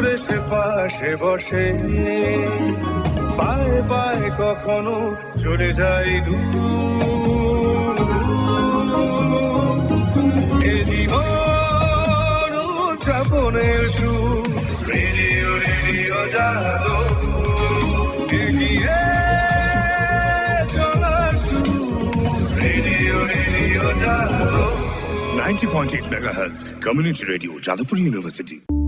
দূর সে পাশে বসে। পায়ে পায়ে কখনো চলে যায় দূর। এ জীবন উদযাপনের সুর। রেডিও রেডিও জাগো। এগিয়ে রেডিও রেডিও জাগো। 90.8 megahertz community radio university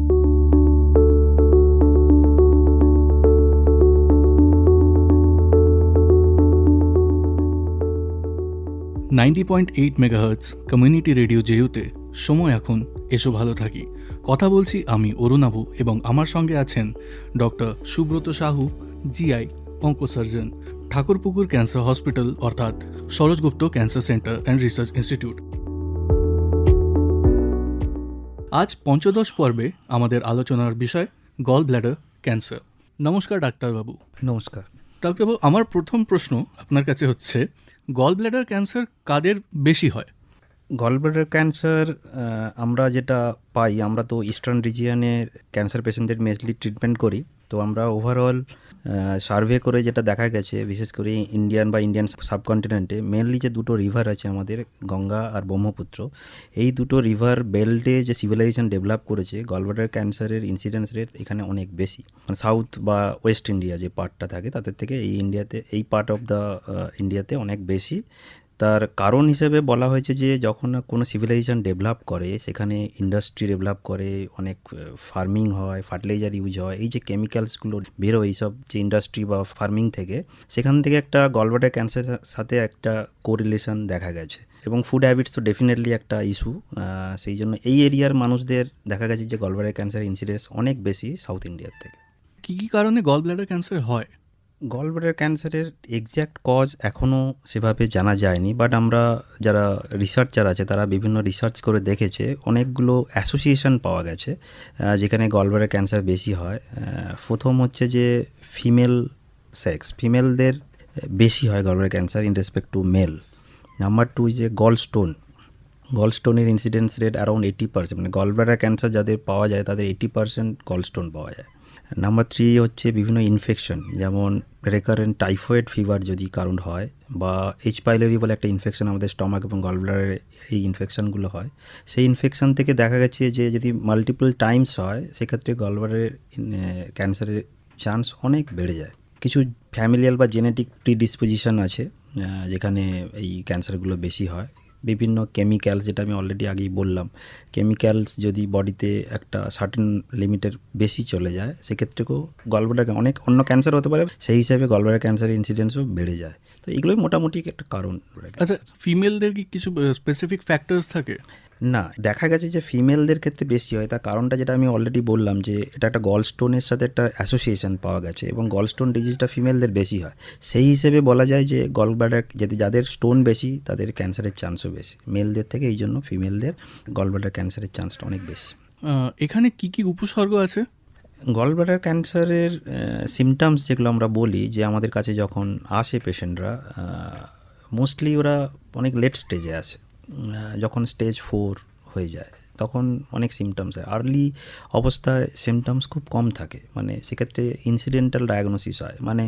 ninety point eight megahertz community radio জেইউতে সময় এখন এসো ভালো থাকি। কথা বলছি আমি অরুণাবু এবং আমার সঙ্গে আছেন doctor Subrata Sahu GI oncosurgeon Thakurpukur cancer hospital অর্থাৎ Saroj Gupta cancer centre and research institute. আজ পঞ্চদশ পর্বে আমাদের আলোচনার বিষয় গল ব্ল্যাডার ক্যান্সার। নমস্কার ডাক্তারবাবু। নমস্কার। ডাক্তারবাবু আমার প্রথম প্রশ্ন আপনার কাছে হচ্ছে গল ব্ল্যাডার ক্যান্সার কাদের বেশি হয়? গলব্লাডার ক্যান্সার আমরা যেটা পাই, আমরা তো ইস্টার্ন রিজিয়নে ক্যান্সার পেশেন্টদের মেনলি ট্রিটমেন্ট করি। তো আমরা ওভারঅল সার্ভে করে যেটা দেখা গেছে, বিশেষ করে ইন্ডিয়ান বা ইন্ডিয়ান সাবকন্টিনেন্টে মেনলি যে দুটো রিভার আছে আমাদের, গঙ্গা আর ব্রহ্মপুত্র, এই দুটো রিভার বেল্টে যে সিভিলাইজেশন ডেভেলপ করেছে গলব্লাডার ক্যান্সারের ইনসিডেন্স রেট এখানে অনেক বেশি। মানে সাউথ বা ওয়েস্ট ইন্ডিয়া যে পার্টটা থাকে, তাদের থেকে এই ইন্ডিয়াতে এই পার্ট অফ দ্য ইন্ডিয়াতে অনেক বেশি। তার কারণ হিসেবে বলা হয়েছে যে যখন কোনো সিভিলাইজেশন ডেভেলপ করে, সেখানে ইন্ডাস্ট্রি ডেভেলপ করে, অনেক ফার্মিং হয় ফার্টিলাইজার ইউজ হয়, এই যে কেমিক্যালসগুলো বেরোয় এইসব যে ইন্ডাস্ট্রি বা ফার্মিং থেকে, সেখান থেকে একটা গলবাটার ক্যান্সারের সাথে একটা কোরিলেশন দেখা গেছে। এবং ফুড হ্যাবিটস তো ডেফিনেটলি একটা ইস্যু সেই জন্য এই এরিয়ার মানুষদের দেখা গেছে যে গলবাটার ক্যান্সার ইনসিডেন্স অনেক বেশি সাউথ ইন্ডিয়ার থেকে। কী কী কারণে গল ব্ল্যাডার ক্যান্সার হয়? গলব্লাডার ক্যান্সারের এক্স্যাক্ট কজ এখনও সেভাবে জানা যায়নি বাট আমরা যারা রিসার্চার আছে, তারা বিভিন্ন রিসার্চ করে দেখেছে, অনেকগুলো অ্যাসোসিয়েশন পাওয়া গেছে যেখানে গলব্লাডার ক্যান্সার বেশি হয়। প্রথম হচ্ছে যে ফিমেল সেক্স ফিমেলদের বেশি হয় gallbladder cancer in respect to male number two যে গল স্টোন গল স্টোনের incidence rate around eighty percent মানে গলব্লাডার ক্যান্সার যাদের পাওয়া যায়, তাদের এইটি পার্সেন্ট গল স্টোন পাওয়া যায়। নাম্বার থ্রি হচ্ছে বিভিন্ন ইনফেকশন যেমন রেকারেন্ট টাইফয়েড ফিভার যদি কারণ হয় বা এইচ পাইলোরি বলে একটা ইনফেকশন আমাদের স্টমাক এবং গলব্লাডারের এই ইনফেকশনগুলো হয়, সেই ইনফেকশন থেকে দেখা গেছে যে যদি মাল্টিপল টাইমস হয়, সেক্ষেত্রে গলব্লাডারের ক্যান্সারের চান্স অনেক বেড়ে যায়। কিছু ফ্যামিলিয়াল বা জেনেটিক প্রিডিসপোজিশন আছে যেখানে এই ক্যান্সারগুলো বেশি হয়। বিভিন্ন কেমিক্যালস যেটা আমি অলরেডি আগেই বললাম কেমিক্যালস যদি বডিতে একটা সার্টেন লিমিটের বেশি চলে যায়, সেক্ষেত্রেও গলব্লাডার অনেক অন্য ক্যান্সার হতে পারে, সেই হিসাবে গলব্লাডার ক্যান্সারের ইনসিডেন্সও বেড়ে যায়। তো এগুলোই মোটামুটি একটা কারণ। আচ্ছা ফিমেলদের কি কিছু স্পেসিফিক ফ্যাক্টরস থাকে? না দেখা গেছে যে ফিমেলদের ক্ষেত্রে বেশি হয়। তার কারণটা যেটা আমি অলরেডি বললাম যে এটা একটা গল স্টোনের সাথে একটা অ্যাসোসিয়েশন পাওয়া গেছে এবং গল স্টোন ডিজিজটা ফিমেলদের বেশি হয়। সেই হিসেবে বলা যায় যে গল ব্লাডার যদি যাদের স্টোন বেশি তাদের ক্যান্সারের চান্সও বেশি। মেলদের থেকে এই জন্য ফিমেলদের গল ব্লাডার ক্যান্সারের চান্সটা অনেক বেশি। এখানে কি কি উপসর্গ আছে? গল ব্লাডার ক্যান্সারের সিমটামস যেগুলো আমরা বলি যে আমাদের কাছে যখন আসে পেশেন্টরা মোস্টলি ওরা অনেক লেট স্টেজে আসে। আহ, যখন স্টেজ ফোর হয়ে যায়, তখন অনেক সিমটমস হয়। আর্লি অবস্থায় সিমটমস খুব কম থাকে। মানে সেক্ষেত্রে ইনসিডেন্টাল ডায়াগনোসিস হয়। মানে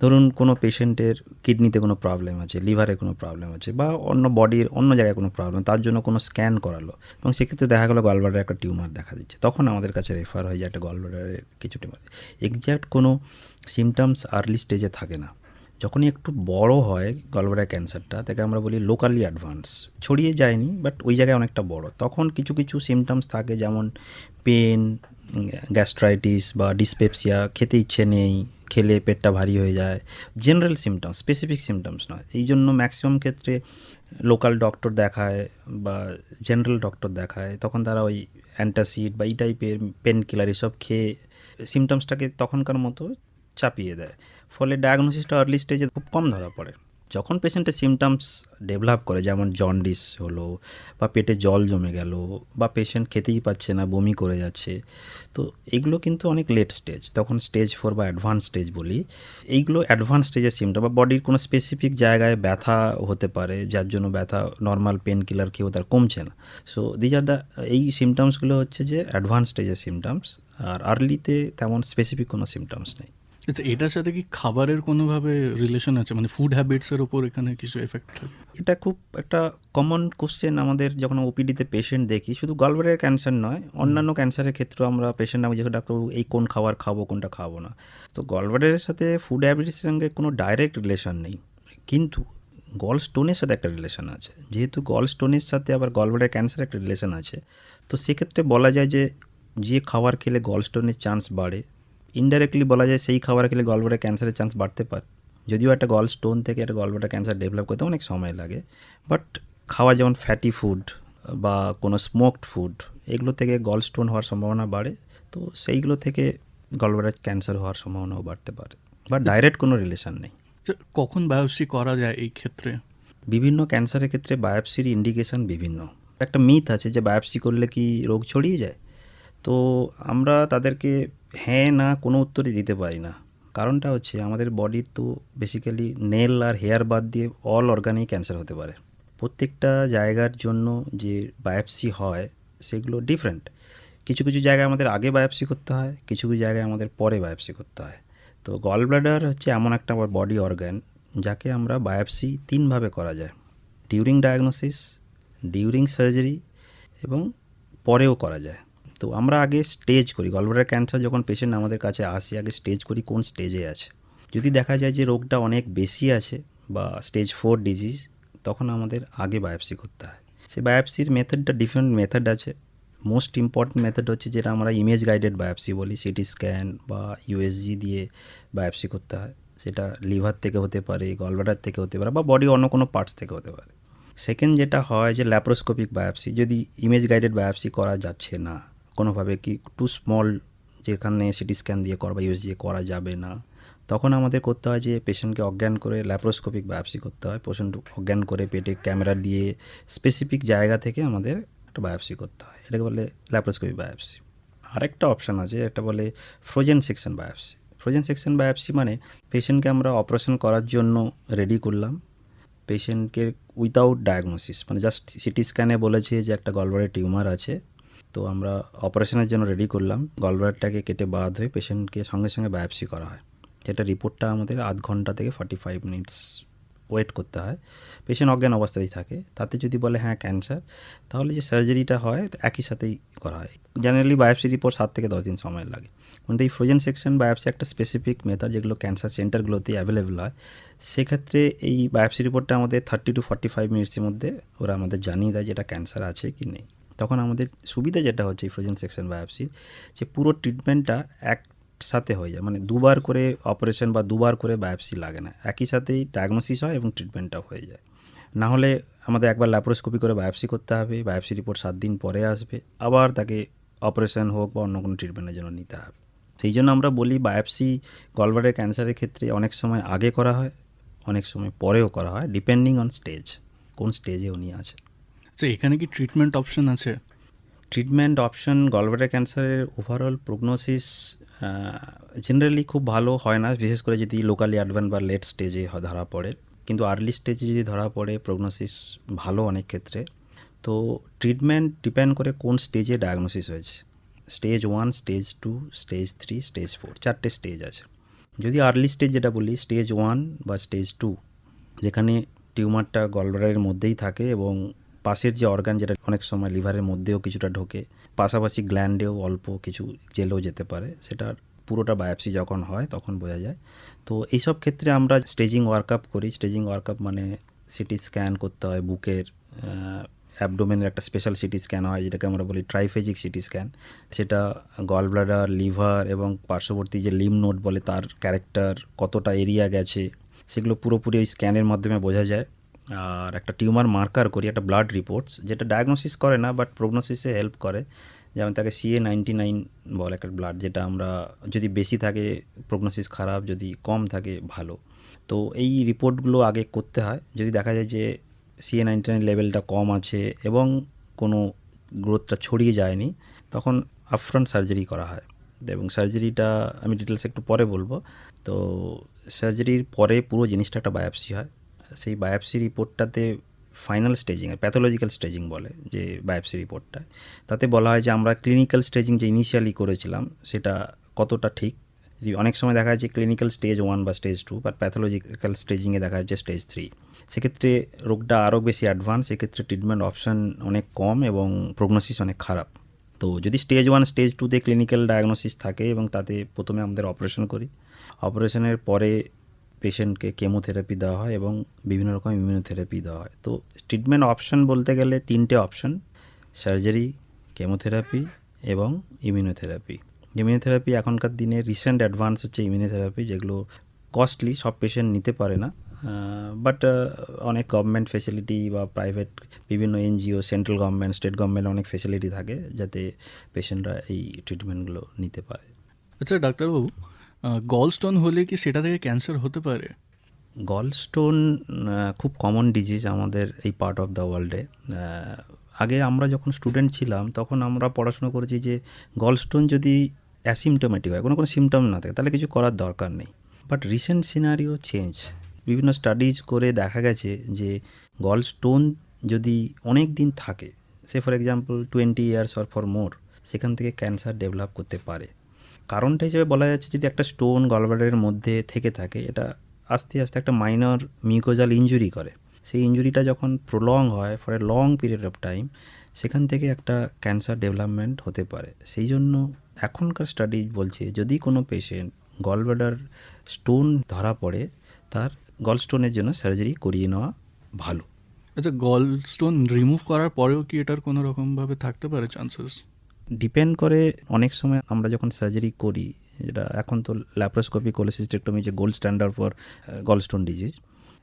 ধরুন কোনো পেশেন্টের কিডনিতে কোনো প্রবলেম আছে লিভারে কোনো প্রবলেম আছে, বা অন্য বডির অন্য জায়গায় কোনো প্রবলেম তার জন্য কোনো স্ক্যান করালো। এবং সেক্ষেত্রে দেখা গেলো গলব্লাডারে একটা টিউমার দেখা দিচ্ছে। তখন আমাদের কাছে রেফার হয়ে যায় একটা গলব্লাডারের কিছু টিউমার এক্স্যাক্ট কোনো সিমটমস আর্লি স্টেজে থাকে না। যখনই একটু বড় হয় গলব্লাডার ক্যান্সারটা তাকে আমরা বলি লোকালি অ্যাডভান্স ছড়িয়ে যায়নি বাট ওই জায়গায় অনেকটা বড়। তখন কিছু কিছু সিমটমস থাকে, যেমন পেন গ্যাস্ট্রাইটিস বা ডিসপেপসিয়া খেতে ইচ্ছে নেই, খেলে পেটটা ভারী হয়ে যায়। জেনারেল সিমটমস স্পেসিফিক সিমটমস নয়। এই জন্য ম্যাক্সিমাম ক্ষেত্রে লোকাল ডক্টর দেখায় বা জেনারেল ডক্টর দেখায়। তখন তারা ওই অ্যান্টাসিড বা এই টাইপের পেন কিলার এসব খেয়ে সিমটমসটাকে তখনকার মতো চাপিয়ে দেয়। ফলে ডায়াগনোসিসটা আর্লি স্টেজে খুব কম ধরা পড়ে। যখন পেশেন্টের সিমটমস ডেভেলপ করে, যেমন জন্ডিস হলো বা পেটে জল জমে গেল বা পেশেন্ট খেতেই পাচ্ছে না, বমি করে যাচ্ছে, তো এগুলো কিন্তু অনেক লেট স্টেজ তখন স্টেজ ফোর বা অ্যাডভান্স স্টেজ বলি, এইগুলো অ্যাডভান্স স্টেজের সিমটম বা বডির কোনো স্পেসিফিক জায়গায় ব্যথা হতে পারে, যার জন্য ব্যথা নর্মাল পেন কিলার খেয়েও তার কমছে না। সো দিজ আর দ্য এই সিমটমসগুলো হচ্ছে যে অ্যাডভান্স স্টেজের সিমটমস আর আর্লিতে তেমন স্পেসিফিক কোনো সিমটমস নেই। আচ্ছা এটার সাথে কি খাবারের কোনোভাবে রিলেশন আছে? মানে ফুড হ্যাবিটসের ওপর এখানে কিছু এফেক্ট থাকে? এটা খুব একটা কমন কোশ্চেন আমাদের যখন ওপিডিতে পেশেন্ট দেখি শুধু গলব্লাডার ক্যান্সার নয় অন্যান্য ক্যান্সারের ক্ষেত্রেও আমরা পেশেন্ট আমি যেটা ডাক্তারবাবু এই কোন খাবার খাব কোনটা খাব না। তো গলব্লাডারের সাথে ফুড হ্যাবিটসের সঙ্গে কোনো ডাইরেক্ট রিলেশন নেই। কিন্তু গল স্টোনের সাথে একটা রিলেশন আছে। যেহেতু গল স্টোনের সাথে আবার গলব্লাডার ক্যান্সার একটা রিলেশন আছে তো সেক্ষেত্রে বলা যায় যে যে খাবার খেলে গল স্টোনের চান্স বাড়ে ইনডাইরেক্টলি বলা যায় সেই খাবার খেলে গলব্লাডার ক্যান্সারের চান্স বাড়তে পারে। যদিও একটা গল স্টোন থেকে একটা গলব্লাডার ক্যান্সার ডেভেলপ করতে অনেক সময় লাগে বাট খাওয়া যেমন ফ্যাটি ফুড বা কোনো স্মোকড ফুড এগুলো থেকে গল স্টোন হওয়ার সম্ভাবনা বাড়ে তো সেইগুলো থেকে গলব্লাডার ক্যান্সার হওয়ার সম্ভাবনাও বাড়তে পারে বা ডাইরেক্ট কোনো রিলেশন নেই। আচ্ছা, কখন বায়োপসি করা যায় এই ক্ষেত্রে? বিভিন্ন ক্যান্সারের ক্ষেত্রে বায়োপসির ইন্ডিকেশন বিভিন্ন। একটা মিথ আছে যে বায়োপসি করলে কি রোগ ছড়িয়ে যায়? তো আমরা তাদেরকে হ্যাঁ না, কোনো উত্তরই দিতে পারি না। কারণটা হচ্ছে আমাদের বডির তো বেসিক্যালি নেল আর হেয়ার বাদ দিয়ে অল অর্গানেই ক্যান্সার হতে পারে। প্রত্যেকটা জায়গার জন্য যে বায়োপসি হয়, সেগুলো ডিফারেন্ট কিছু কিছু জায়গায় আমাদের আগে বায়োপসি করতে হয়, কিছু কিছু জায়গায় আমাদের পরে বায়োপসি করতে হয়। তো গল ব্লাডার হচ্ছে এমন একটা আমার বডি অর্গান যাকে আমরা বায়োপসি তিনভাবে করা যায়। ডিউরিং ডায়াগনোসিস ডিউরিং সার্জারি এবং পরেও করা যায়। তো আমরা আগে স্টেজ করি। গলব্লাডার ক্যান্সার যখন পেশেন্ট আমাদের কাছে আসে, আগে স্টেজ করি কোন স্টেজে আছে। যদি দেখা যায় যে রোগটা অনেক বেশি আছে বা স্টেজ ফোর ডিজিজ তখন আমাদের আগে বায়োপসি করতে হয়। সে বায়োপসির মেথডটা ডিফারেন্ট মেথড আছে। মোস্ট ইম্পর্ট্যান্ট মেথড হচ্ছে যেটা আমরা ইমেজ গাইডেড বায়োপসি বলি সিটি স্ক্যান বা ইউএসজি দিয়ে বায়োপসি করতে হয়। সেটা লিভার থেকে হতে পারে গলব্লাডার থেকে হতে পারে বা বডি অন্য কোনো পার্টস থেকে হতে পারে। সেকেন্ড যেটা হয় যে ল্যাপ্রোস্কোপিক বায়োপসি যদি ইমেজ গাইডেড বায়োপসি করা যাচ্ছে না কোনোভাবে কি টু স্মল যেখানে সিটি স্ক্যান দিয়ে করা বা ইউএস দিয়ে করা যাবে না। তখন আমাদের করতে হয় যে পেশেন্টকে অজ্ঞান করে ল্যাপ্রোস্কোপিক বায়োপসি করতে হয়। পেশেন্ট অজ্ঞান করে পেটে ক্যামেরা দিয়ে স্পেসিফিক জায়গা থেকে আমাদের একটা বায়োপসি করতে হয়। এটাকে বলে ল্যাপ্রোস্কোপিক বায়োপসি আরেকটা অপশান আছে, এটা বলে frozen section biopsy frozen section biopsy মানে পেশেন্টকে আমরা অপারেশন করার জন্য রেডি করলাম। পেশেন্টকে উইদাউট ডায়াগনোসিস মানে জাস্ট সিটি স্ক্যানে বলেছে যে একটা গলবারের টিউমার আছে। তো আমরা অপারেশনের জন্য রেডি করলাম। গলব্লাডারটাকে কেটে বাদ হয়ে পেশেন্টকে সঙ্গে সঙ্গে বায়োপসি করা হয়। যেটা রিপোর্টটা আমাদের আধ ঘণ্টা থেকে ফর্টি ফাইভ মিনিটস ওয়েট করতে হয়। পেশেন্ট অজ্ঞান অবস্থাতেই থাকে। তাতে যদি বলে হ্যাঁ ক্যান্সার তাহলে যে সার্জারিটা হয় একই সাথেই করা হয়। জেনারেলি বায়োপসি রিপোর্ট সাত থেকে দশ দিন সময় লাগে। কিন্তু এই ফ্রোজেন সেকশন বায়োপসি একটা স্পেসিফিক মেথড যেগুলো ক্যান্সার সেন্টারগুলোতেই অ্যাভেলেবেল হয়, সেক্ষেত্রে এই বায়োপসি রিপোর্টটা আমাদের থার্টি টু ফর্টি ফাইভ মিনিটসের মধ্যে ওরা আমাদের জানিয়ে দেয় যে এটা ক্যান্সার আছে কি নেই। তখন আমাদের সুবিধা যেটা হচ্ছে এই ফ্রোজেন সেকশন বায়োপসি যে পুরো ট্রিটমেন্টটা একসাথে হয়ে যায়। মানে দুবার করে অপারেশন বা দুবার করে বায়োপসি লাগে না। একই সাথেই ডায়াগনোসিস হয় এবং ট্রিটমেন্টটা হয়ে যায়। না হলে আমাদের একবার ল্যাপ্রোস্কোপি করে বায়োপসি করতে হবে বায়োপসি রিপোর্ট সাত দিন পরে আসবে। আবার তাকে অপারেশন হোক বা অন্য কোনো ট্রিটমেন্টের জন্য নিতে হবে। সেই জন্য আমরা বলি বায়োপসি গলব্লাডার ক্যান্সারের ক্ষেত্রে অনেক সময় আগে করা হয়, অনেক সময় পরেও করা হয় ডিপেন্ডিং অন স্টেজ কোন স্টেজে উনি আছেন। আচ্ছা এখানে কি ট্রিটমেন্ট অপশন আছে? ট্রিটমেন্ট অপশন গলব্লাডার ক্যান্সারের ওভারঅল প্রগনোসিস জেনারেলি খুব ভালো হয় না। বিশেষ করে যদি লোকালি অ্যাডভান্স বা লেট স্টেজে ধরা পড়ে। কিন্তু আর্লি স্টেজে যদি ধরা পড়ে প্রগনোসিস ভালো অনেক ক্ষেত্রে। তো ট্রিটমেন্ট ডিপেন্ড করে কোন স্টেজে ডায়াগনোসিস হয়েছে। Stage one stage two stage three stage four চারটে স্টেজ আছে। যদি আর্লি স্টেজ যেটা বলি স্টেজ ওয়ান বা স্টেজ টু যেখানে টিউমারটা গলব্লাডারের মধ্যেই থাকে এবং পাশের যে অর্গান যেটা অনেক সময় লিভারের মধ্যেও কিছুটা ঢোকে, পাশাপাশি গ্ল্যান্ডেও অল্প কিছু জেলেও যেতে পারে, সেটার পুরোটা বায়োপসি যখন হয় তখন বোঝা যায়। তো এইসব ক্ষেত্রে আমরা স্টেজিং ওয়ার্কআপ করি। স্টেজিং ওয়ার্কআপ মানে সিটি স্ক্যান করতে হয় বুকের অ্যাবডোমেনের একটা স্পেশাল সিটি স্ক্যান হয়, যেটাকে আমরা বলি ট্রাইফেজিক সিটি স্ক্যান সেটা গল ব্লাডার লিভার এবং পার্শ্ববর্তী যে লিম নোট বলে তার ক্যারেক্টার কতটা এরিয়া গেছে, সেগুলো পুরোপুরি ওই স্ক্যানের মাধ্যমে বোঝা যায়। আর একটা টিউমার মার্কার করি, একটা ব্লাড রিপোর্টস যেটা ডায়াগনোসিস করে না বাট প্রগনোসিসে হেল্প করে। যেমন তাকে সিএ নাইনটি নাইন বলে একটা ব্লাড যেটা আমরা যদি বেশি থাকে প্রগনোসিস খারাপ, যদি কম থাকে, ভালো। তো এই রিপোর্টগুলো আগে করতে হয়। যদি দেখা যায় যে সিএ নাইনটি নাইন লেভেলটা কম আছে এবং কোনো গ্রোথটা ছড়িয়ে যায়নি, তখন আপফ্রন্ট সার্জারি করা হয়। এবং সার্জারিটা আমি ডিটেলস একটু পরে বলব। তো সার্জারির পরে পুরো জিনিসটা একটা বায়োপসি হয়। সেই বায়োপসি রিপোর্টটাতে ফাইনাল স্টেজিং প্যাথোলজিক্যাল স্টেজিং বলে যে বায়োপসি রিপোর্টটা। তাতে বলা হয় যে আমরা ক্লিনিক্যাল স্টেজিং যে ইনিশিয়ালি করেছিলাম, সেটা কতটা ঠিক? অনেক সময় দেখা যায় যে ক্লিনিক্যাল স্টেজ ওয়ান বা স্টেজ টু বা প্যাথোলজিক্যাল স্টেজিংয়ে দেখা যাচ্ছে স্টেজ থ্রি। সেক্ষেত্রে রোগটা আরও বেশি অ্যাডভান্স সেক্ষেত্রে ট্রিটমেন্ট অপশান অনেক কম এবং প্রগনোসিস অনেক খারাপ। তো যদি স্টেজ ওয়ান, স্টেজ টুতে ক্লিনিক্যাল ডায়াগনোসিস থাকে এবং তাতে প্রথমে আমাদের অপারেশন করি অপারেশনের পরে পেশেন্টকে কেমোথেরাপি দেওয়া হয় এবং বিভিন্ন রকম ইমিউনোথেরাপি দেওয়া হয়। তো ট্রিটমেন্ট অপশান বলতে গেলে তিনটে অপশান সার্জারি কেমোথেরাপি এবং ইমিউনোথেরাপি ইমিউনোথেরাপি এখনকার দিনে রিসেন্ট অ্যাডভান্স হচ্ছে ইমিউনোথেরাপি যেগুলো কস্টলি সব পেশেন্ট নিতে পারে না। বাট অনেক গভর্নমেন্ট ফেসিলিটি বা প্রাইভেট বিভিন্ন NGO central government state government অনেক ফেসিলিটি থাকে যাতে পেশেন্টরা এই ট্রিটমেন্টগুলো নিতে পারে। আচ্ছা ডাক্তারবাবু গল স্টোন হলে কি সেটা থেকে ক্যান্সার হতে পারে? গলস্টোন খুব কমন ডিজিজ আমাদের এই পার্ট অফ দ্য ওয়ার্ল্ডে আগে আমরা যখন স্টুডেন্ট ছিলাম, তখন আমরা পড়াশোনা করেছি যে গলস্টোন যদি অ্যাসিমটোমেটিক হয়, কোনো কোনো সিমটম না থাকে, তাহলে কিছু করার দরকার নেই। বাট রিসেন্ট সিনারিও চেঞ্জ বিভিন্ন স্টাডিজ করে দেখা গেছে যে গলস্টোন যদি অনেক দিন থাকে সে for example twenty years or for more সেখান থেকে ক্যান্সার ডেভেলপ করতে পারে। কারণটা হিসেবে বলা যাচ্ছে যদি একটা স্টোন গলব্লাডারের মধ্যে থেকে থাকে, এটা আস্তে আস্তে একটা মাইনর মিউকোজাল ইঞ্জুরি করে। সেই ইঞ্জুরিটা যখন প্রলং হয় for a long period of time সেখান থেকে একটা ক্যান্সার ডেভেলপমেন্ট হতে পারে। সেই জন্য এখনকার স্টাডি বলছে, যদি কোনো পেশেন্ট গলব্লাডার স্টোন ধরা পড়ে, তার গল স্টোনের জন্য সার্জারি করিয়ে নেওয়া ভালো। আচ্ছা গল স্টোন রিমুভ করার পরেও কি এটার কোনো রকমভাবে থাকতে পারে চান্সেস ডিপেন্ড করে অনেক সময় আমরা যখন সার্জারি করি, যেটা এখন তো ল্যাপ্রোস্কোপি কোলেসিস্টেক্টমি যে gold standard for gallstone disease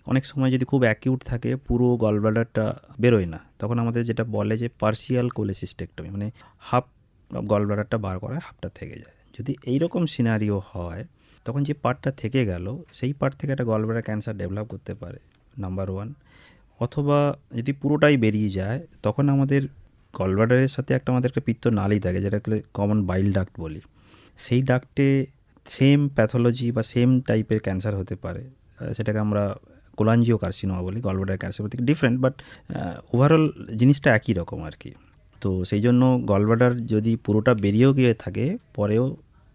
অনেক সময় যদি খুব অ্যাকিউট থাকে, পুরো গলব্লাডারটা বেরোয় না। তখন আমাদের যেটা বলে যে পার্সিয়াল কোলেসিস্টেক্টমি মানে হাফ গলব্লাডারটা বার করা হাফটা থেকে যায়। যদি এইরকম সিনারিও হয়, তখন যে পার্টটা থেকে গেল, সেই পার্ট থেকে একটা গলব্লাডার ক্যান্সার ডেভেলপ করতে পারে নাম্বার ওয়ান অথবা যদি পুরোটাই বেরিয়ে যায়, তখন আমাদের গলব্লাডারের সাথে একটা আমাদের একটা পিত্ত নালী থাকে, যেটাকে কমন বাইল ডাক্ট বলি। সেই ডাক্টে সেম প্যাথোলজি বা সেম টাইপের ক্যান্সার হতে পারে। সেটাকে আমরা কোলাঞ্জিও কার্সিনোমা বলি গলব্লাডার ক্যান্সার থেকে ডিফারেন্ট বাট ওভারঅল জিনিসটা একই রকম আর কি তো সেই জন্য গলব্লাডার যদি পুরোটা বেরিয়েও গিয়ে থাকে, পরেও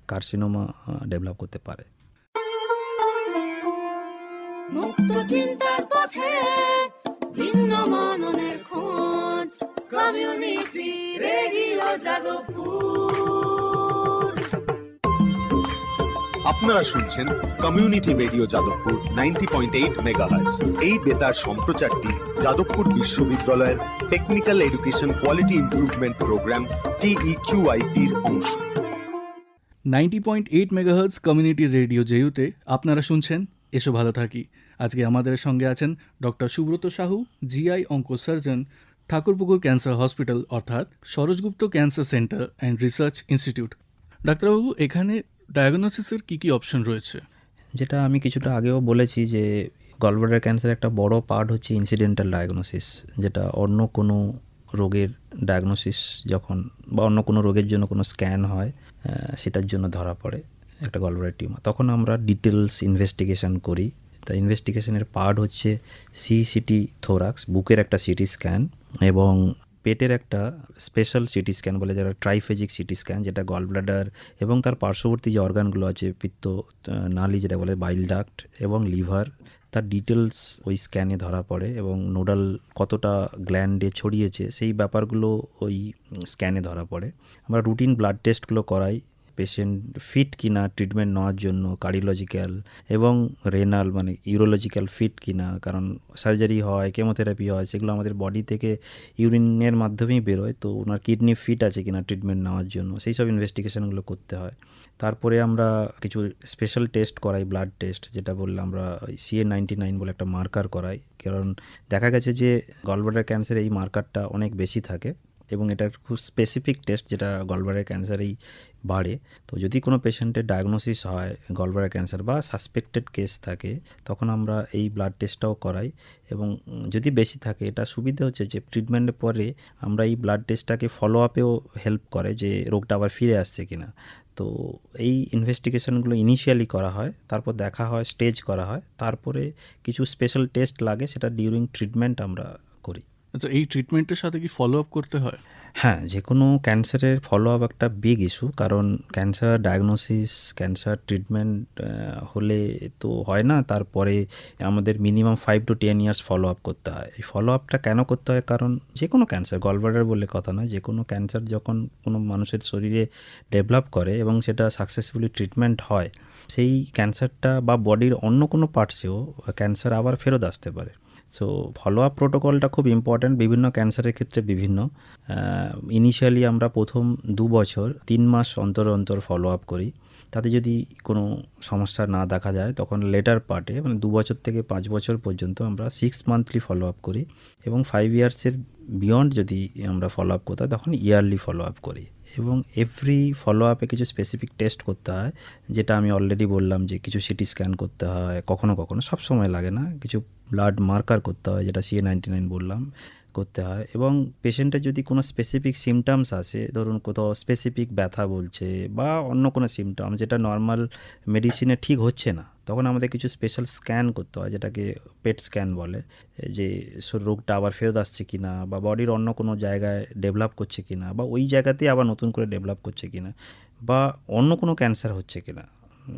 কার্সিনোমা ডেভেলপ করতে পারে। মুক্ত চিন্তার পথে কমিউনিটি রেডিও যাদবপুর আপনারা শুনছেন community radio Jadavpur ninety point eight megahertz এই বেতার সম্প্রচারটি যাদবপুর বিশ্ববিদ্যালয়ের technical education quality improvement programme টিইকিউআইপির অংশ। Ninety point eight megahertz community radio জেইউতে আপনারা শুনছেন। এসো ভালো থাকি। আজকে আমাদের সঙ্গে আছেন doctor Subrata Sahu GI onco surgeon Thakurpukur cancer hospital, অর্থাৎ Saroj Gupta cancer centre and research institute. ডাক্তারবাবু, এখানে ডায়াগনোসিসের কী কী অপশন রয়েছে? যেটা আমি কিছুটা আগেও বলেছি যে গলব্লাডার ক্যান্সার একটা বড় পার্ট হচ্ছে ইনসিডেন্টাল ডায়াগনোসিস, যেটা অন্য কোনো রোগের ডায়াগনোসিস যখন বা অন্য কোনো রোগের জন্য কোনো স্ক্যান হয় সেটার জন্য ধরা পড়ে একটা গলব্লাডার টিউমার। তখন আমরা ডিটেলস ইনভেস্টিগেশন করি। তা ইনভেস্টিগেশনের পার্ট হচ্ছে সিসিটি থোরাক্স, বুকের একটা সিটি স্ক্যান। এবং পেটের একটা স্পেশাল সিটি স্ক্যান বলে যারা ট্রাইফেজিক সিটি স্ক্যান যেটা গল ব্লাডার এবং তার পার্শ্ববর্তী যে অর্গানগুলো আছে, পিত্ত নালি যেটা বলে বাইল ডাক্ট এবং লিভার তার ডিটেলস ওই স্ক্যানে ধরা পড়ে এবং নোডাল কতটা গ্ল্যান্ডে ছড়িয়েছে, সেই ব্যাপারগুলো ওই স্ক্যানে ধরা পড়ে। আমরা রুটিন ব্লাড টেস্টগুলো করাই পেশেন্ট ফিট কিনা ট্রিটমেন্ট নেওয়ার জন্য কার্ডিওলজিক্যাল এবং রেনাল মানে ইউরোলজিক্যাল ফিট কিনা, কারণ সার্জারি হয় কেমোথেরাপি হয়, সেগুলো আমাদের বডি থেকে ইউরিনের মাধ্যমেই বেরোয়, তো ওনার কিডনি ফিট আছে কিনা ট্রিটমেন্ট নেওয়ার জন্য, সেই সব ইনভেস্টিগেশনগুলো করতে হয়। তারপরে আমরা কিছু স্পেশাল টেস্ট করাই ব্লাড টেস্ট যেটা বললে আমরা সিএ নাইনটি নাইন বলে একটা মার্কার করাই, কারণ দেখা গেছে যে গলব্লাডার ক্যান্সার এই মার্কারটা অনেক বেশি থাকে এবং এটা খুব স্পেসিফিক টেস্ট যেটা গলব্লাডার ক্যান্সারেই বাড়ে, তো যদি কোনো পেশেন্টের ডায়াগনোসিস হয় গলব্লাডার ক্যান্সার বা সাসপেক্টেড কেস থাকে, তখন আমরা এই ব্লাড টেস্টটাও করাই এবং যদি বেশি থাকে, এটা সুবিধা হচ্ছে যে ট্রিটমেন্টের পরে আমরা এই ব্লাড টেস্টটাকে ফলো আপেও হেল্প করে যে রোগটা আবার ফিরে আসছে কিনা। তো এই ইনভেস্টিগেশনগুলো ইনিশিয়ালি করা হয়, তারপর দেখা হয় স্টেজ করা হয়, তারপরে কিছু স্পেশাল টেস্ট লাগে, সেটা ডিউরিং ট্রিটমেন্ট আমরা করি। আচ্ছা এই ট্রিটমেন্টের সাথে কি ফলো আপ করতে হয়? হ্যাঁ যে কোনো ক্যান্সারের ফলো আপ একটা বিগ ইস্যু কারণ ক্যান্সার ডায়াগনোসিস ক্যান্সার ট্রিটমেন্ট হলে তো হয় না, তারপরে আমাদের minimum five to ten years follow up করতে হয়। এই ফলো আপটা কেন করতে হয়? কারণ যে কোনো ক্যান্সার গলব্লাডার বলে কথা নয় যে কোনো ক্যান্সার যখন কোনো মানুষের শরীরে ডেভেলপ করে এবং সেটা সাকসেসফুলি ট্রিটমেন্ট হয়, সেই ক্যান্সারটা বা বডির অন্য কোনো পার্টসেও ক্যান্সার আবার ফেরত আসতে পারে। সো ফলো আপ প্রোটোকলটা খুব ইম্পর্ট্যান্ট বিভিন্ন ক্যান্সারের ক্ষেত্রে বিভিন্ন। ইনিশিয়ালি আমরা প্রথম দু বছর, তিন মাস অন্তর অন্তর ফলো আপ করি। তাতে যদি কোনো সমস্যা না দেখা যায়, তখন লেটার পার্টে মানে দু বছর থেকে পাঁচ বছর পর্যন্ত আমরা সিক্স মান্থলি ফলো আপ করি এবং ফাইভ ইয়ার্সের বিয়ন্ড যদি আমরা ফলো আপ করতে তখন ইয়ারলি ফলো আপ করি। এবং এভরি ফলো আপে কিছু স্পেসিফিক টেস্ট করতে হয়, যেটা আমি অলরেডি বললাম যে কিছু সিটি স্ক্যান করতে হয়, কখনো কখনো সব সময় লাগে না। কিছু ব্লাড মার্কার করতে হয়, যেটা সিএ নাইনটি নাইন বললাম। করতে হয় এবং পেশেন্টের যদি কোনো স্পেসিফিক সিমটামস আসে, ধরুন কোথাও স্পেসিফিক ব্যথা বলছে বা অন্য কোনো সিমটম যেটা নর্মাল মেডিসিনে ঠিক হচ্ছে না, তখন আমাদের কিছু স্পেশাল স্ক্যান করতে হয়, যেটাকে পেট স্ক্যান বলে, যে রোগটা আবার ফেরত আসছে কি না বা বডির অন্য কোনো জায়গায় ডেভেলপ করছে কি না বা ওই জায়গাতেই আবার নতুন করে ডেভেলপ করছে কি না বা অন্য কোনো ক্যান্সার হচ্ছে কি না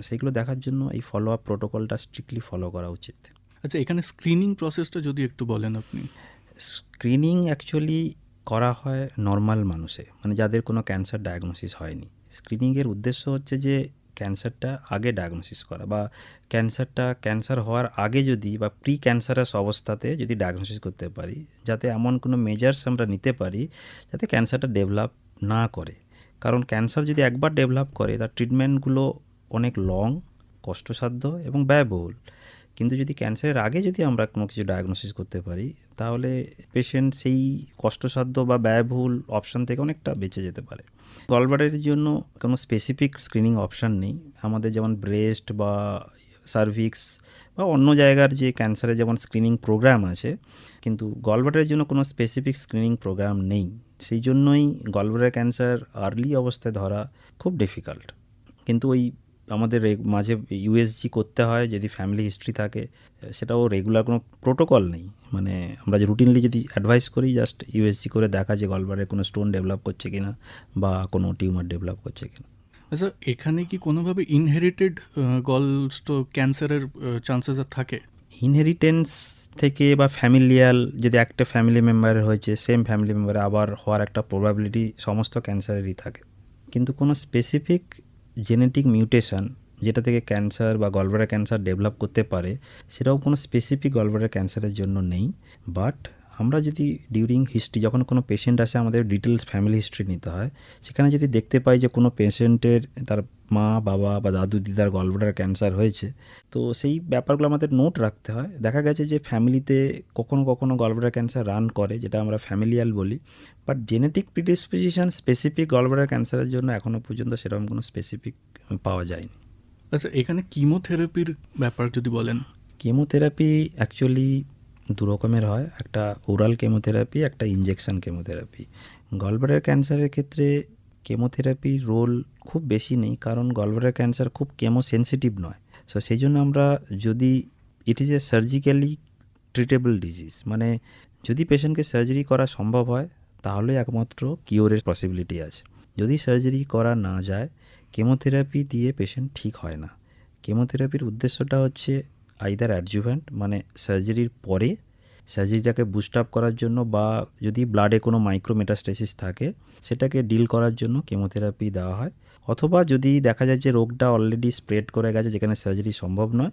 সেগুলো দেখার জন্য এই ফলো আপ প্রোটোকলটা স্ট্রিক্টলি ফলো করা উচিত। আচ্ছা এখানে স্ক্রিনিং প্রসেসটা যদি একটু বলেন আপনি। স্ক্রিনিং অ্যাকচুয়ালি করা হয় নর্মাল মানুষে মানে যাদের কোনো ক্যান্সার ডায়াগনোসিস হয়নি। স্ক্রিনিংয়ের উদ্দেশ্য হচ্ছে যে ক্যান্সারটা আগে ডায়াগনোসিস করা বা ক্যান্সারটা ক্যান্সার হওয়ার আগে যদি বা প্রি ক্যান্সারাস অবস্থাতে যদি ডায়াগনোসিস করতে পারি, যাতে এমন কোনো মেজার্স আমরা নিতে পারি যাতে ক্যান্সারটা ডেভেলপ না করে। কারণ ক্যান্সার যদি একবার ডেভেলপ করে, তার ট্রিটমেন্টগুলো অনেক লং কষ্টসাধ্য এবং ব্যয়বহুল। কিন্তু যদি ক্যান্সারের আগে যদি আমরা কোনো কিছু ডায়াগনোসিস করতে পারি, তাহলে পেশেন্ট সেই কষ্টসাধ্য বা ব্যয়বহুল অপশান থেকে অনেকটা বেঁচে যেতে পারে। গলব্লাডারের জন্য কোনো স্পেসিফিক স্ক্রিনিং অপশান নেই। আমাদের যেমন ব্রেস্ট বা সার্ভিক্স বা অন্য জায়গার যে ক্যান্সারের যেমন স্ক্রিনিং প্রোগ্রাম আছে, কিন্তু গলব্লাডারের জন্য কোনো স্পেসিফিক স্ক্রিনিং প্রোগ্রাম নেই। সেই জন্যই গলব্লাডার ক্যান্সার আর্লি অবস্থায় ধরা খুব ডিফিকাল্ট কিন্তু ওই আমাদের মাঝে ইউএসজি করতে হয় যদি ফ্যামিলি হিস্ট্রি থাকে সেটাও রেগুলার কোনো প্রোটোকল নেই। মানে আমরা যে রুটিনলি যদি অ্যাডভাইস করি জাস্ট ইউএসজি করে দেখা যে গলবারে কোনো স্টোন ডেভেলপ করছে কিনা বা কোনো টিউমার ডেভেলপ করছে কিনা। আচ্ছা এখানে কি কোনোভাবে ইনহেরিটেড গল ক্যান্সারের চান্সেস আর থাকে? ইনহেরিটেন্স থেকে বা ফ্যামিলিয়াল যদি একটা ফ্যামিলি মেম্বারের হয়েছে সেম ফ্যামিলি মেম্বারে আবার হওয়ার একটা প্রবাবিলিটি সমস্ত ক্যান্সারেরই থাকে। কিন্তু কোনো স্পেসিফিক জেনেটিক মিউটেশন যেটা থেকে ক্যান্সার বা গলব্লাডার ক্যান্সার ডেভেলপ করতে পারে, সেটাও কোনো স্পেসিফিক গলব্লাডার ক্যান্সারের জন্য নেই। বাট আমরা যদি ডিউরিং হিস্ট্রি যখন কোনো পেশেন্ট আসে, আমাদের ডিটেলস ফ্যামিলি হিস্ট্রি নিতে হয়, সেখানে যদি দেখতে পাই যে কোনো পেশেন্টের তার মা বাবা বা দাদু দিদার গলব্লাডার ক্যান্সার হয়েছে। তো সেই ব্যাপারগুলো আমাদের নোট রাখতে হয়। দেখা গেছে যে ফ্যামিলিতে কখনো কখনো গলব্লাডার ক্যান্সার রান করে যেটা আমরা ফ্যামিলিয়াল বলি। But genetic predisposition specific gallbladder ক্যান্সারের জন্য এখনও পর্যন্ত সেরকম কোনো স্পেসিফিক পাওয়া যায়নি। আচ্ছা এখানে কিমোথেরাপির ব্যাপার যদি বলেন। কেমোথেরাপি অ্যাকচুয়ালি দু রকমের হয়। একটা ওরাল কেমোথেরাপি একটা ইনজেকশন কেমোথেরাপি গলব্লাডার ক্যান্সারের ক্ষেত্রে কেমোথেরাপির রোল খুব বেশি নেই, কারণ গলব্লাডার ক্যান্সার খুব কেমো সেন্সিটিভ নয়। সো সেই জন্য আমরা যদি it is a surgically treatable disease মানে যদি পেশেন্টকে সার্জারি করা সম্ভব হয়, তাহলে একমাত্র কিওরের পসিবিলিটি আছে। যদি সার্জারি করা না যায় কেমোথেরাপি দিয়ে পেশেন্ট ঠিক হয় না। কেমোথেরাপির উদ্দেশ্যটা হচ্ছে আইদার অ্যাডজুভেন্ট মানে সার্জারির পরে সার্জারিটাকে বুস্ট আপ করার জন্য বা যদি ব্লাডে কোনো মাইক্রোমেটাস্টেসিস থাকে, সেটাকে ডিল করার জন্য কেমোথেরাপি দেওয়া হয়। অথবা যদি দেখা যায় যে রোগটা অলরেডি স্প্রেড করে গেছে, যেখানে সার্জারি সম্ভব নয়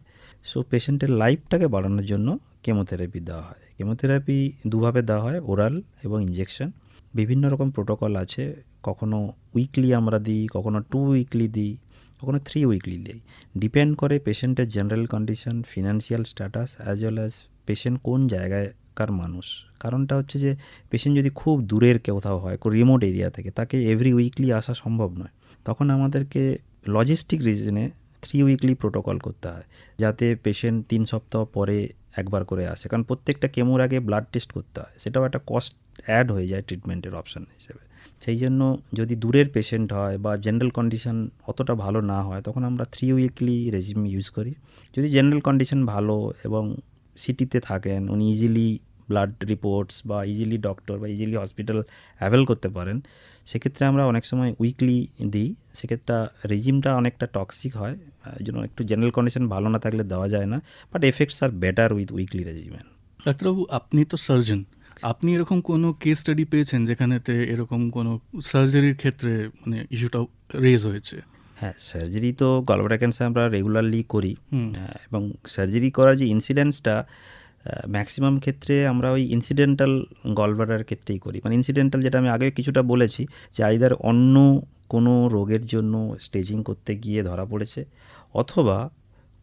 সো পেশেন্টের লাইফটাকে বাড়ানোর জন্য কেমোথেরাপি দেওয়া হয়। কেমোথেরাপি দুভাবে দেওয়া হয় ওরাল এবং ইঞ্জেকশন বিভিন্ন রকম প্রোটোকল আছে, কখনো উইকলি আমরা দিই, কখনো টু উইকলি দিই, কখনো থ্রি উইকলি দিই। ডিপেন্ড করে পেশেন্টের general condition financial status as well as patient কোন জায়গাকার মানুষ? কারণটা হচ্ছে যে পেশেন্ট যদি খুব দূরের কোথাও হয় কোনো রিমোট এরিয়া থেকে, তাকে এভরি উইকলি আসা সম্ভব নয়। তখন আমাদেরকে লজিস্টিক রিজনে থ্রি উইকলি প্রোটোকল করতে হয়, যাতে পেশেন্ট তিন সপ্তাহ পরে একবার করে আসে। কারণ প্রত্যেকটা কেমোর আগে ব্লাড টেস্ট করতে হয়, সেটাও একটা কস্ট অ্যাড হয়ে যায় ট্রিটমেন্টের অপশান হিসেবে। সেই জন্য যদি দূরের পেশেন্ট হয় বা জেনারেল কন্ডিশন অতটা ভালো না হয়, তখন আমরা থ্রি উইকলি রেজিম ইউজ করি। যদি জেনারেল কন্ডিশন ভালো এবং সিটিতে থাকেন, উনি ইজিলি ব্লাড রিপোর্টস বা ইজিলি ডক্টর বা ইজিলি হসপিটাল অ্যাভেল করতে পারেন। সেক্ষেত্রে আমরা অনেক সময় উইকলি দিই। সেক্ষেত্রে রেজিমটা অনেকটা টক্সিক হয়। এই জন্য একটু জেনারেল কন্ডিশন ভালো না থাকলে দেওয়া যায় না। But effects are better with weekly regimen ডাক্তারবাবু, আপনি তো সার্জন আপনি এরকম কোনো কেস স্টাডি পেয়েছেন যেখানেতে এরকম কোনো সার্জারির ক্ষেত্রে মানে ইস্যুটা রেজ হয়েছে? হ্যাঁ সার্জারি তো গলব্লাডার ক্যান্সার আমরা রেগুলারলি করি এবং সার্জারি করার যে ইনসিডেন্সটা ম্যাক্সিমাম ক্ষেত্রে আমরা ওই ইনসিডেন্টাল গলব্লাডার ক্ষেত্রেই করি। মানে ইনসিডেন্টাল যেটা আমি আগে কিছুটা বলেছি যে আইদার অন্য কোনো রোগের জন্য স্টেজিং করতে গিয়ে ধরা পড়েছে অথবা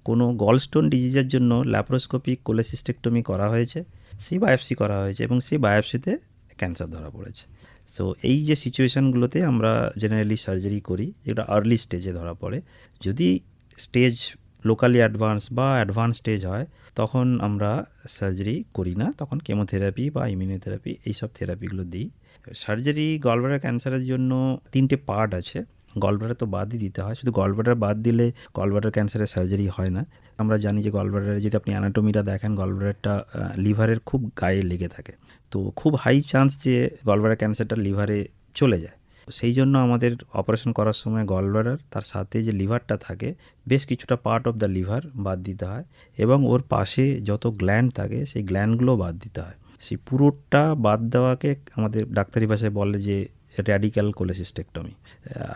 কোনো গলস্টোন ডিজিজের জন্য ল্যাপ্রোস্কোপিক কোলেসিস্টেক্টমি করা হয়েছে সেই বায়োপসি করা হয়েছে এবং সেই বায়োপসিতে ক্যান্সার ধরা পড়েছে। তো এই যে সিচুয়েশানগুলোতে আমরা জেনারেলি সার্জারি করি যেটা আর্লি স্টেজে ধরা পড়ে, যদি স্টেজ লোকালি অ্যাডভান্স বা অ্যাডভান্স স্টেজ হয়, তখন আমরা সার্জারি করি না। তখন কেমোথেরাপি বা ইমিউনোথেরাপি এইসব থেরাপিগুলো দিই। সার্জারি গলব্লাডার ক্যান্সারের জন্য তিনটে পার্ট আছে। গলব্লাডার তো বাদই দিতে হয়। শুধু গলব্লাডার বাদ দিলে গলব্লাডার ক্যান্সারের সার্জারি হয় না। আমরা জানি যে গলব্লাডারে যদি আপনি অ্যানাটমিটা দেখেন গলব্লাডারটা লিভারের খুব গায়ে লেগে থাকে। তো খুব হাই চান্স যে গলব্লাডার ক্যান্সারটা লিভারে চলে যায়। সেই জন্য আমাদের অপারেশন করার সময় গলব্লাডার তার সাথে যে লিভারটা থাকে, বেশ কিছুটা পার্ট অফ দ্য লিভার বাদ দিতে হয় এবং ওর পাশে যত গ্ল্যান্ড থাকে, সেই গ্ল্যান্ডগুলো বাদ দিতে হয়। সেই পুরোটা বাদ দেওয়াকে আমাদের ডাক্তারি ভাষায় বলে যে র্যাডিক্যাল কোলেসিস্টেক্টমি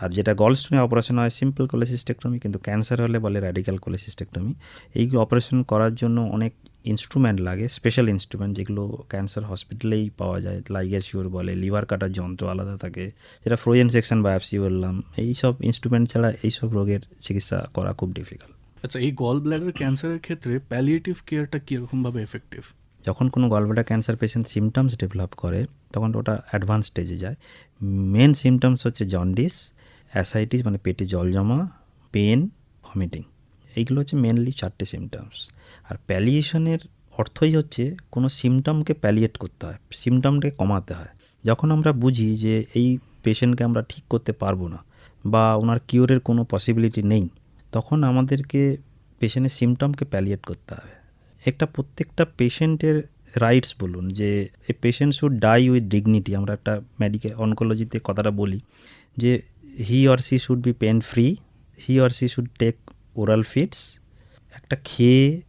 আর যেটা গলস্টোনে অপারেশন হয় সিম্পল কোলেসিস্টেক্টমি কিন্তু ক্যান্সার হলে বলে র্যাডিক্যাল কোলেসিস্টেক্টমি এই অপারেশন করার জন্য অনেক ইনস্ট্রুমেন্ট লাগে স্পেশাল ইনস্ট্রুমেন্ট যেগুলো ক্যান্সার হসপিটালেই পাওয়া যায়। লাইগেশিওর বলে লিভার কাটার যন্ত্র আলাদা থাকে যেটা ফ্রোজেন সেকশন বায়োপসি বললাম এই সব ইনস্ট্রুমেন্ট ছাড়া এইসব রোগের চিকিৎসা করা খুব ডিফিকাল্ট আচ্ছা এই গল ব্ল্যাডার ক্যান্সারের ক্ষেত্রে প্যালিয়েটিভ কেয়ারটা কীরকমভাবে এফেক্টিভ যখন কোনো gallbladder cancer patient symptoms develop করে তখন ওটা অ্যাডভান্স স্টেজে যায়। মেন সিমটমস হচ্ছে জন্ডিস অ্যাসাইটিস মানে পেটে জল জমা পেন ভমিটিং এইগুলো হচ্ছে মেনলি চারটে সিমটমস আর প্যালিয়েশনের অর্থই হচ্ছে কোনো সিমটমকে প্যালিয়েট করতে হয় সিমটমটাকে কমাতে হয়। যখন আমরা বুঝি যে এই পেশেন্টকে আমরা ঠিক করতে পারব না বা ওনার কিওরের কোনো পসিবিলিটি নেই, তখন আমাদেরকে পেশেন্টের সিমটমকে প্যালিয়েট করতে হবে। একটা প্রত্যেকটা পেশেন্টের রাইটস বলুন যে a patient should die with dignity আমরা একটা মেডিকেল অনকোলজিতে কথাটা বলি যে he or she should be pain free he or she should take oral feeds একটা খেয়ে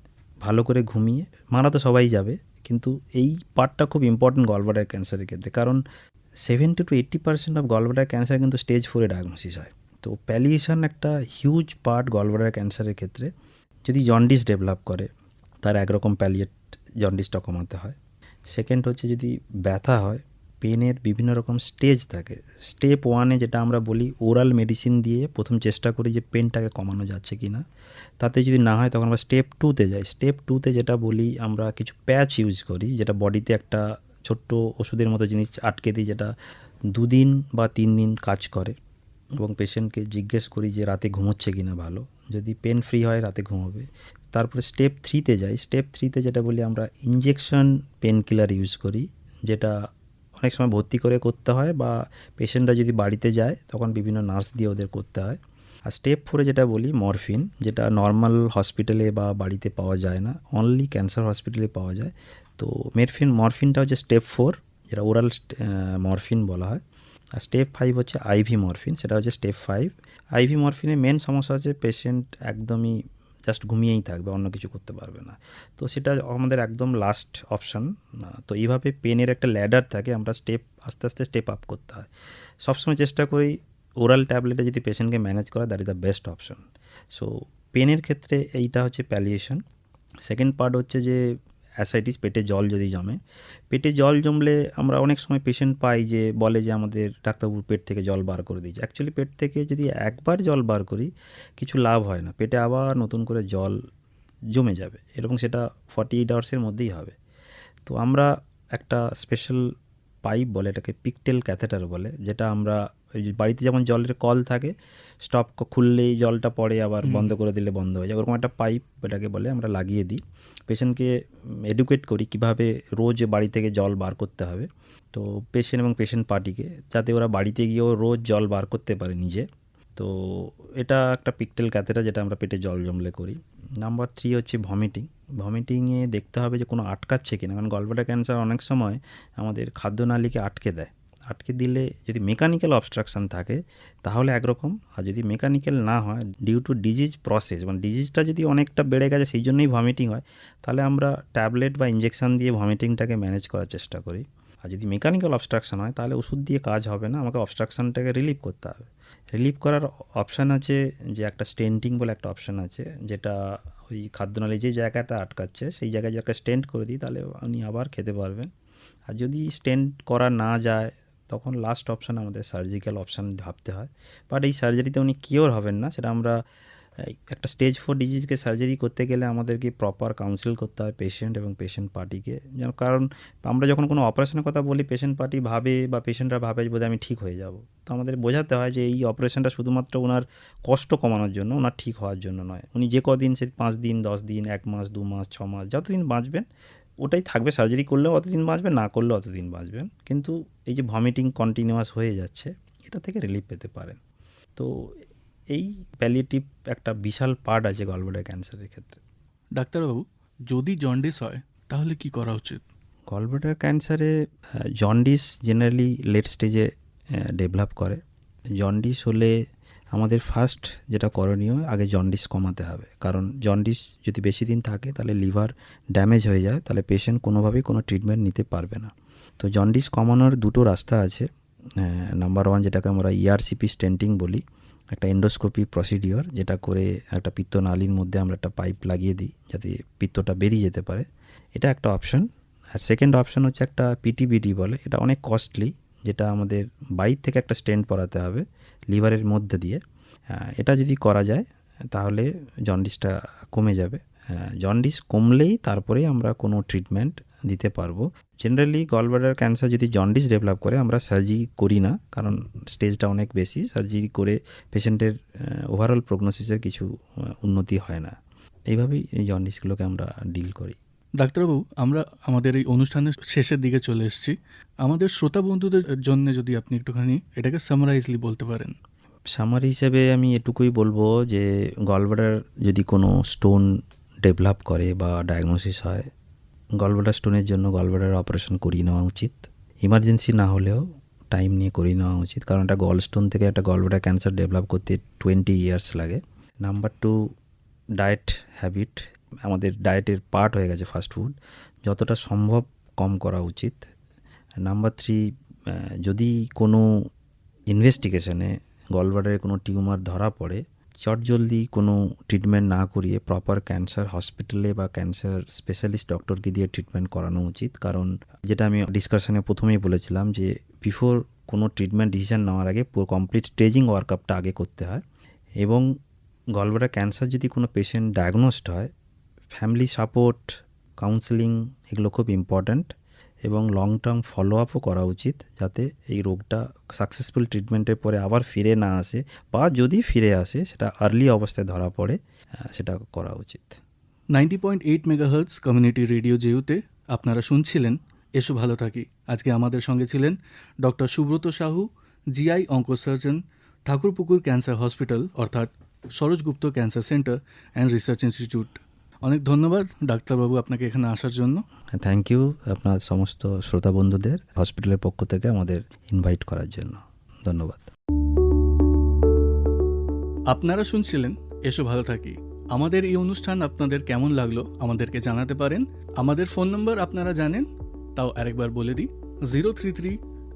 ভালো করে ঘুমিয়ে, মারা তো সবাই যাবে, কিন্তু এই পার্টটা খুব ইম্পর্টেন্ট গলব্লাডার ক্যান্সারের ক্ষেত্রে। কারণ seventy to eighty percent of gallbladder cancer কিন্তু স্টেজ ফোরে ডায়াগনোসিস হয়। তো প্যালিয়েশন একটা হিউজ পার্ট গলব্লাডার ক্যান্সারের ক্ষেত্রে, যদি জন্ডিস ডেভেলপ করে, তার একরকম প্যালিয়েট জন্ডিসটা কমাতে হয়। সেকেন্ড হচ্ছে যদি ব্যথা হয় পেনের বিভিন্ন রকম স্টেজ থাকে। স্টেপ ওয়ানে যেটা আমরা বলি, ওরাল মেডিসিন দিয়ে প্রথম চেষ্টা করি যে পেনটাকে কমানো যাচ্ছে কি না তাতে যদি না হয় তখন আমরা স্টেপ টুতে যাই। স্টেপ টুতে যেটা বলি, আমরা কিছু প্যাচ ইউজ করি, যেটা বডিতে একটা ছোট্ট ওষুধের মতো জিনিস আটকে দিই যেটা দুদিন বা তিন দিন কাজ করে। এবং পেশেন্টকে জিজ্ঞেস করি যে, রাতে ঘুমোচ্ছে কি না ভালো? যদি পেন ফ্রি হয়, রাতে ঘুমোবে। তারপরে স্টেপ থ্রিতে যাই। স্টেপ থ্রিতে যেটা বলি, আমরা ইঞ্জেকশন পেন কিলার ইউজ করি, যেটা অনেক সময় ভর্তি করে করতে হয় বা পেশেন্টরা যদি বাড়িতে যায়, তখন বিভিন্ন নার্স দিয়ে ওদের করতে হয়। আর স্টেপ ফোরে যেটা বলি মরফিন যেটা নর্মাল হসপিটালে বা বাড়িতে পাওয়া যায় না অনলি ক্যান্সার হসপিটালে পাওয়া যায়। তো মেরফিন মরফিনটা হচ্ছে স্টেপ ফোর যেটা ওরাল মরফিন বলা হয়। আর স্টেপ ফাইভ হচ্ছে আইভি মরফিন সেটা হচ্ছে স্টেপ ফাইভ আইভি মরফিনের মেন সমস্যা হচ্ছে পেশেন্ট একদমই জাস্ট ঘুমিয়েই থাকবে, অন্য কিছু করতে পারবে না। তো সেটা আমাদের একদম লাস্ট অপশান তো এইভাবে পেনের একটা ল্যাডার থাকে, আমরা স্টেপ আস্তে আস্তে স্টেপ আপ করতে হয়। সবসময় চেষ্টা করি ওরাল ট্যাবলেটে যদি পেশেন্টকে ম্যানেজ করা that is the best option so পেনের ক্ষেত্রে এইটা হচ্ছে প্যালিয়েশন সেকেন্ড পার্ট হচ্ছে যে অ্যাসাইটিস পেটে জল যদি জমে। পেটে জল জমলে আমরা অনেক সময় পেশেন্ট পাই যে বলে যে আমাদের ডাক্তারবাবু পেট থেকে জল বার করে দিয়েছে। অ্যাকচুয়ালি পেট থেকে যদি একবার জল বার করি, কিছু লাভ হয় না। পেটে আবার নতুন করে জল জমে যাবে। এবং সেটা ফর্টি এইট আওয়ার্সের মধ্যেই হবে। তো আমরা একটা স্পেশাল পাইপ বলে, এটাকে পিকটেল ক্যাথেটার বলে, যেটা আমরা ওই বাড়িতে যেমন জলের কল থাকে স্টপ খুললেই জলটা পড়ে আবার বন্ধ করে দিলে বন্ধ হয়ে যায়। ওরকম একটা পাইপ এটাকে বলে আমরা লাগিয়ে দিই। পেশেন্টকে এডুকেট করি কীভাবে রোজ বাড়ি থেকে জল বার করতে হবে। তো পেশেন্ট এবং পেশেন্ট পার্টিকে যাতে ওরা বাড়িতে গিয়েও রোজ জল বার করতে পারে নিজে। তো এটা একটা পিকটেল ক্যাথেটা যেটা আমরা পেটে জল জমলে করি। নাম্বার থ্রি হচ্ছে ভমিটিং ভমিটিংয়ে দেখতে হবে যে কোনো আটকাচ্ছে কিনা। কারণ গলব্লাডার ক্যান্সার অনেক সময় আমাদের খাদ্যনালীকে আটকে দেয়। আটকে দিলে যদি মেকানিক্যাল অবস্ট্রাকশন থাকে, তাহলে একরকম। আর যদি মেকানিক্যাল না হয় ডিউ টু ডিজিজ প্রসেস মানে ডিজিজটা যদি অনেকটা বেড়ে গেছে, সেই জন্যই ভমিটিং হয়, তাহলে আমরা ট্যাবলেট বা ইঞ্জেকশন দিয়ে ভমিটিংটাকে ম্যানেজ করার চেষ্টা করি। আর যদি মেকানিক্যাল অবস্ট্রাকশন হয়, তাহলে ওষুধ দিয়ে কাজ হবে না, আমাকে অবস্ট্রাকশনটাকে রিলিভ করতে হবে। রিলিভ করার অপশান আছে যে একটা স্টেন্টিং বলে একটা অপশান আছে, যেটা ওই খাদ্যনালী যে জায়গাটা আটকাচ্ছে, সেই জায়গায় যদি একটা স্টেন্ট করে দিই, তাহলে উনি আবার খেতে পারবেন। আর যদি স্টেন্ট করা না যায় তখন লাস্ট অপশান আমাদের সার্জিক্যাল অপশান ভাবতে হয়। বাট এই সার্জারিতে উনি কিওর হবেন না, সেটা আমরা একটা স্টেজ ফোর ডিজিজকে সার্জারি করতে গেলে আমাদেরকে প্রপার কাউন্সিল করতে হয় পেশেন্ট এবং পেশেন্ট পার্টিকে যেন কারণ আমরা যখন কোনো অপারেশনের কথা বলি পেশেন্ট পার্টি ভাবে বা পেশেন্টরা ভাবে বোধহয় আমি ঠিক হয়ে যাব। তো আমাদের বোঝাতে হয় যে এই অপারেশনটা শুধুমাত্র ওনার কষ্ট কমানোর জন্য ওনার ঠিক হওয়ার জন্য নয়। উনি যে কদিন, সে পাঁচ দিন, দশ দিন, এক মাস, দু মাস, ছ মাস, যতদিন বাঁচবেন ওটাই থাকবে সার্জারি করলেও অতদিন বাঁচবেন না করলেও অতদিন বাঁচবেন কিন্তু এই যে ভমিটিং কন্টিনিউয়াস হয়ে যাচ্ছে এটা থেকে রিলিফ পেতে পারেন। তো এই প্যালিয়েটিভ একটা বিশাল পার্ট আছে গলব্লাডার ক্যান্সারের ক্ষেত্রে। ডাক্তারবাবু যদি জন্ডিস হয় তাহলে কি করা উচিত? গলব্লাডার ক্যান্সারে জন্ডিস জেনারেলি লেট স্টেজে ডেভেলপ করে। জন্ডিস হলে আমাদের ফার্স্ট যেটা করণীয়, আগে জন্ডিস কমাতে হবে। কারণ জন্ডিস যদি বেশি দিন থাকে, তাহলে লিভার ড্যামেজ হয়ে যায়, তাহলে পেশেন্ট কোনোভাবেই কোনো ট্রিটমেন্ট নিতে পারবে না। তো জন্ডিস কমানোর দুটো রাস্তা আছে। নাম্বার ওয়ান যেটাকে আমরা E ইআরসিপি স্টেন্টিং বলি, একটা এন্ডোস্কোপি প্রসিডিওর যেটা করে একটা পিত্তনালীর মধ্যে আমরা একটা পাইপ লাগিয়ে দিই, যাতে পিত্তটা বেরিয়ে যেতে পারে। এটা একটা অপশন আর সেকেন্ড অপশন হচ্ছে একটা পিটিবিডি বলে, এটা অনেক কস্টলি যেটা আমাদের বাইর থেকে একটা স্টেন্ট পরাতে হবে। লিভারের মধ্যে দিয়ে এটা যদি করা যায়, তাহলে জন্ডিসটা কমে যাবে। জন্ডিস কমলেই তারপরেই আমরা কোনো ট্রিটমেন্ট দিতে পারব। জেনারেলি গলব্লাডার ক্যান্সার যদি জন্ডিস ডেভেলপ করে, আমরা সার্জারি করি না, কারণ স্টেজটা অনেক বেশি। সার্জারি করে পেশেন্টের ওভারঅল প্রগনোসিসের কিছু উন্নতি হয় না। এইভাবেই এই জন্ডিসগুলোকে আমরা ডিল করি। ডাক্তারবাবু, আমরা আমাদের এই অনুষ্ঠানের শেষের দিকে চলে এসেছি। আমাদের শ্রোতা বন্ধুদের জন্য যদি আপনি একটুখানি এটাকে সামারাইজলি বলতে পারেন। সামারি হিসেবে আমি এটুকুই বলব যে গলব্লাডার যদি কোনো স্টোন ডেভেলপ করে বা ডায়াগনোসিস হয় গলব্লাডার স্টোনের জন্য গলব্লাডার অপারেশন করিয়ে নেওয়া উচিত। ইমার্জেন্সি না হলেও টাইম নিয়ে করিয়ে নেওয়া উচিত। কারণ একটা গল স্টোন থেকে একটা গলব্লাডার ক্যান্সার ডেভেলপ করতে টোয়েন্টি ইয়ার্স লাগে। নাম্বার টু ডায়েট হ্যাবিট আমাদের ডায়েটের পার্ট হয়ে গেছে ফাস্ট ফুড যতটা সম্ভব কম করা উচিত। নাম্বার থ্রি যদি কোনো ইনভেস্টিগেশনে গলব্লাডারে কোনো টিউমার ধরা পড়ে, চটজলদি কোনো ট্রিটমেন্ট না করিয়ে প্রপার ক্যান্সার হসপিটালে বা ক্যান্সার স্পেশালিস্ট ডক্টরকে দিয়ে ট্রিটমেন্ট করানো উচিত। কারণ যেটা আমি ডিসকাশনে প্রথমেই বলেছিলাম যে বিফোর কোনো ট্রিটমেন্ট ডিসিশন নেওয়ার আগে পুরো কমপ্লিট স্টেজিং ওয়ার্কআপটা আগে করতে হয়। এবং গলব্লাডার ক্যান্সার যদি কোনো পেশেন্ট ডায়াগনোসড হয় ফ্যামিলি সাপোর্ট কাউন্সেলিং এগুলো খুব ইম্পর্ট্যান্ট এবং লং টার্ম ফলো আপও করা উচিত যাতে এই রোগটা সাকসেসফুল ট্রিটমেন্টের পরে আবার ফিরে না আসে বা যদি ফিরে আসে সেটা আর্লি অবস্থায় ধরা পড়ে সেটা করা উচিত। Ninety point eight megahertz community radio জেউতে আপনারা শুনছিলেন। এসো ভালো থাকি। আজকে আমাদের সঙ্গে ছিলেন doctor Subrata Sahu GI onco surgeon Thakurpukur cancer hospital অর্থাৎ Saroj Gupta cancer centre and research institute. অনেক ধন্যবাদ ডাক্তারবাবু আপনাকে এখানে আসার জন্য। থ্যাংক ইউ আপনার সমস্ত শ্রোতা বন্ধুদের হসপিটালের পক্ষ থেকে আমাদের ইনভাইট করার জন্য। ধন্যবাদ। আপনারা শুনছিলেন এসো ভালো থাকি। আমাদের এই অনুষ্ঠান আপনাদের কেমন লাগল আমাদেরকে জানাতে পারেন। আমাদের ফোন নম্বর আপনারা জানেন তাও আরেকবার বলে দিই zero three three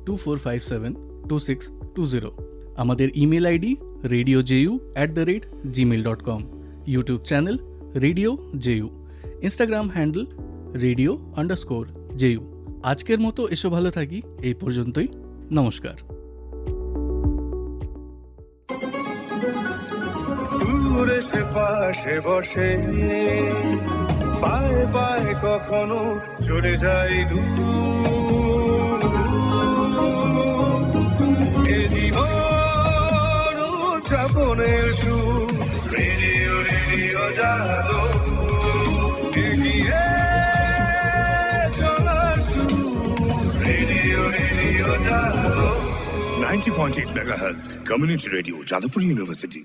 two four five seven two six two zero আমাদের email ID radio JU at the rate Gmail dot com YouTube channel radio JU Instagram handle radio underscore JU আজকের মতো এসো ভালো থাকি, এই পর্যন্তই। নমস্কার। দূরে সে পাশে বসে, পায়ে পায়ে কখনো চলে যায় দূর। জীবন উদযাপনের সুর 90.8 megahertz community radio Jadavpur university